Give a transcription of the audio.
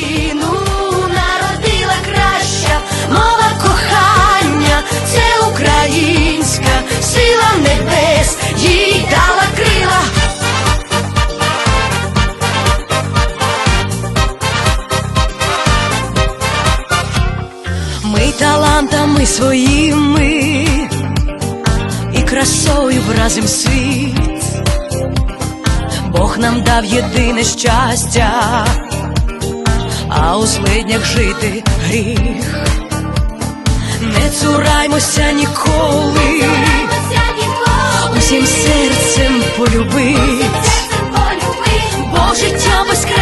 Україну народила краща мова кохання, це українська сила небес, їй дала крила. Ми талантами своїми і красою вразим світ. Бог нам дав єдине щастя, а у злиднях жити гріх. Не цураймося ніколи, усім серцем полюбить, бо життя безкрайнє